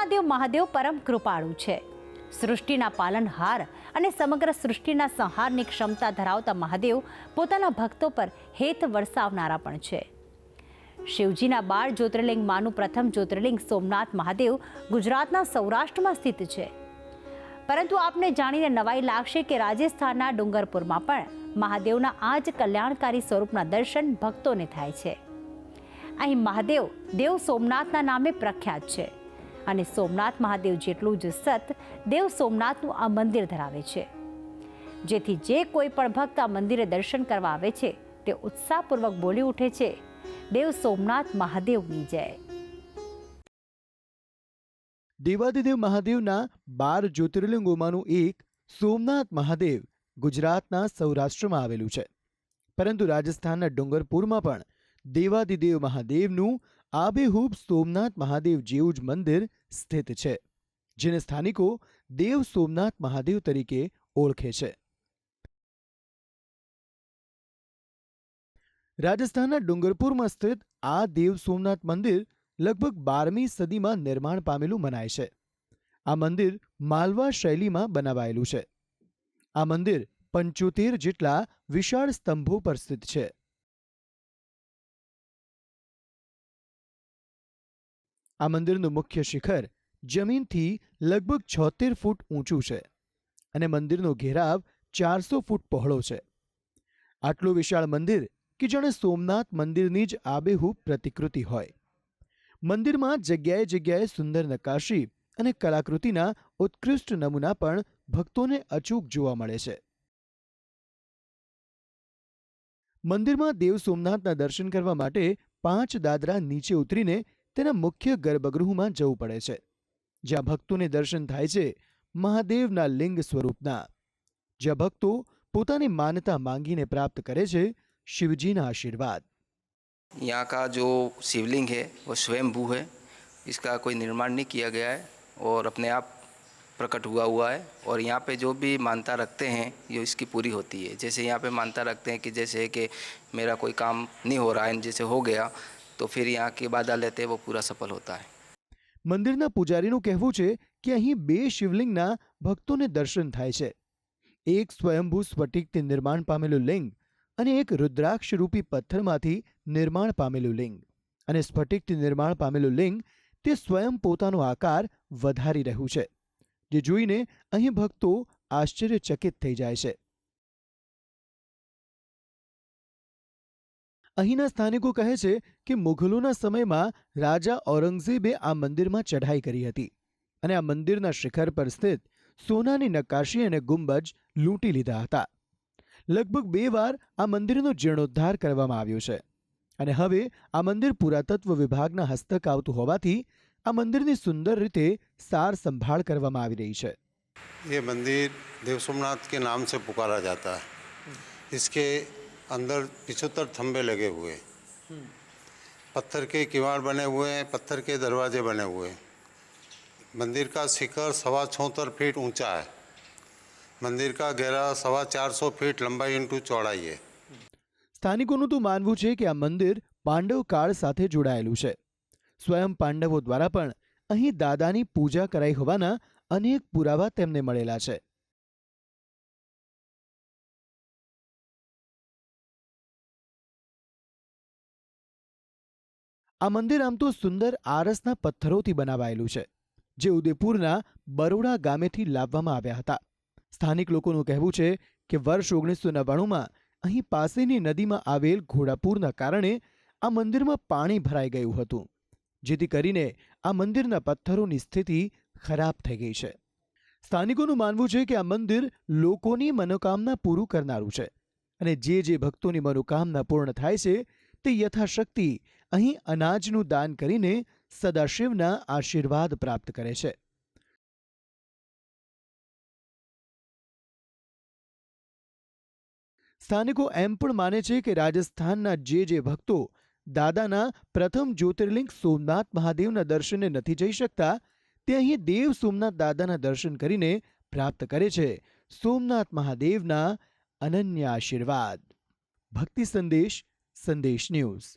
દેવોના દેવ મહાદેવ પરમ કૃપાળુ છે. સૃષ્ટિના પાલનહાર અને સમગ્ર સૃષ્ટિના સંહારની ક્ષમતા ધરાવતા મહાદેવ પોતાના ભક્તો પર હેત વરસાવનારા પણ છે. શિવજીના બાર જ્યોતિર્લિંગમાંનું પ્રથમ જ્યોતિર્લિંગ સોમનાથ મહાદેવ ગુજરાતના સૌરાષ્ટ્રમાં સ્થિત છે. પરંતુ આપને જાણીને નવાઈ લાગશે કે રાજસ્થાનના ડુંગરપુરમાં પણ મહાદેવના આ જ કલ્યાણકારી સ્વરૂપના દર્શન ભક્તોને થાય છે. અહીં મહાદેવ દેવ સોમનાથના નામે પ્રખ્યાત છે. અને સોમનાથ મહાદેવ જેટલું જ સત, દેવ સોમનાથનું આ મંદિર ધરાવે છે. જેથી જે કોઈ પણ ભક્ત આ મંદિરે દર્શન કરવા આવે છે, તે ઉત્સાહપૂર્વક બોલી ઉઠે છે, દેવ સોમનાથ મહાદેવની જય. દેવાદિદેવ મહાદેવના બાર જ્યોતિર્લિંગોમાંનું એક સોમનાથ મહાદેવ ગુજરાતના સૌરાષ્ટ્રમાં આવેલું છે. પરંતુ રાજસ્થાનના ડુંગરપુરમાં પણ દેવાદિદેવ મહાદેવનું આબેહૂબ સોમનાથ મહાદેવ જેવું જ મંદિર સ્થિત છે, જેને સ્થાનિકો દેવ સોમનાથ મહાદેવ તરીકે ઓળખે છે. રાજસ્થાનના ડુંગરપુરમાં સ્થિત આ દેવ સોમનાથ મંદિર લગભગ બારમી સદીમાં નિર્માણ પામેલું મનાય છે. આ મંદિર માલવા શૈલીમાં બનાવાયેલું છે. આ મંદિર પંચોતેર જેટલા વિશાળ સ્તંભો પર સ્થિત છે. આ મંદિરનું મુખ્ય શિખર જમીનથી લગભગ છોતેર ફૂટ ઊંચું છે અને મંદિરનો ઘેરાવ ચારસો ફૂટ પહોળો છે. આટલું વિશાળ મંદિર કે જાણે સોમનાથ મંદિરની જ આબેહૂબ પ્રતિકૃતિ હોય. મંદિરમાં જગ્યાએ જગ્યાએ સુંદર નકાશી અને કલાકૃતિના ઉત્કૃષ્ટ નમૂના પણ ભક્તોને અચૂક જોવા મળે છે. મંદિરમાં દેવ સોમનાથના દર્શન કરવા માટે પાંચ દાદરા નીચે ઉતરીને તેના મુખ્ય ગર્ભગૃહમાં જવું પડે છે જ્યાં ભક્તોને દર્શન થાય છે મહાદેવના લિંગ સ્વરૂપના જ્યાં ભક્તો પોતાની માનતા માંગીને પ્રાપ્ત કરે છે શિવજીના આશીર્વાદ यहाँ का जो शिवलिंग है वो स्वयंभू है इसका कोई निर्माण नहीं किया गया है और अपने आप प्रकट हुआ हुआ है और यहाँ पे जो भी मानता रखते हैं ये इसकी पूरी होती है जैसे यहाँ पे मानता रखते हैं कि जैसे कि मेरा कोई काम नहीं हो रहा है जैसे हो गया तो फिर यहाँ की बाधा लेते हैं वो पूरा सफल होता है મંદિરના પૂજારીનું કહેવું છે કે અહીં બે શિવલિંગના ભક્તોને દર્શન થાય છે એક સ્વયંભૂ સ્ફટિકથી નિર્માણ પામેલું લિંગ અને એક રુદ્રાક્ષ રૂપી પથ્થરમાંથી નિર્માણ પામેલું લિંગ અને સ્ફટિકથી નિર્માણ પામેલું લિંગ તે સ્વયં પોતાનો આકાર વધારી રહ્યું છે જે જોઈને અહીં ભક્તો આશ્ચર્યચકિત થઈ જાય છે અહીંના સ્થાનિકો કહે છે કે મુઘલોના સમયમાં રાજા ઔરંગઝેબે આ મંદિરમાં ચઢાઈ કરી હતી અને આ મંદિરના શિખર પર સ્થિત સોનાની નક્કાશી અને ગુંબજ લૂંટી લીધા હતા લગભગ બે વાર આ મંદિરનો જીર્ણોદ્ધાર કરવામાં આવ્યો છે અને હવે આ મંદિર પુરાતત્વ વિભાગના હસ્તક આવતું હોવાથી આ મંદિરની સુંદર રીતે સાર સંભાળ કરવામાં આવી રહી છે ये मंदिर देव सोमनाथ के नाम से पुकारा जाता है इसके अंदर पिछहत्तर थंबे लगे हुए हैं पत्थर के किवाड़ बने हुए हैं पत्थर के दरवाजे बने हुए हैं मंदिर का शिखर सवा छोहत्तर फीट ऊंचा है मंदिर का गहरा सवा चार सौ फीट लंबाई इंटू चौड़ाई है સ્થાનિકોનું તો માનવું છે કે આ મંદિર પાંડવ કાળ સાથે જોડાયેલું છે સ્વયં પાંડવો દ્વારા પણ અહીં દાદાની પૂજા કરાઈ હોવાના અનેક પુરાવા તેમને મળેલા છે આ મંદિર આમ તો સુંદર આરસના પથ્થરોથી બનાવાયેલું છે, જે ઉદયપુરના બરોડા ગામેથી લાવવામાં આવ્યા હતા. સ્થાનિક લોકોનું કહેવું છે કે વર્ષ ઓગણીસો નવ્વાણુંમાં અહીં પાસેની નદીમાં આવેલ ઘોડાપૂરના કારણે આ મંદિરમાં પાણી ભરાઈ ગયું હતું, જેથી કરીને આ મંદિરના પથ્થરોની સ્થિતિ ખરાબ થઈ ગઈ છે. સ્થાનિકોનું માનવું છે કે આ મંદિર લોકોની મનોકામના પૂરું કરનારું છે અને જે જે ભક્તોની મનોકામના પૂર્ણ થાય છે તે યથાશક્તિ અહીં અનાજનું દાન કરીને સદાશિવના આશીર્વાદ પ્રાપ્ત કરે છે. સ્થાનિકો એમ પણ માને છે કે રાજસ્થાનના જે જે ભક્તો દાદાના પ્રથમ જ્યોતિર્લિંગ સોમનાથ મહાદેવના દર્શને નથી જઈ શકતા, તે અહીં દેવ સોમનાથ દાદાના દર્શન કરીને પ્રાપ્ત કરે છે. સોમનાથ મહાદેવના અનન્ય આશીર્વાદ. ભક્તિ સંદેશ સંદેશ ન્યૂઝ.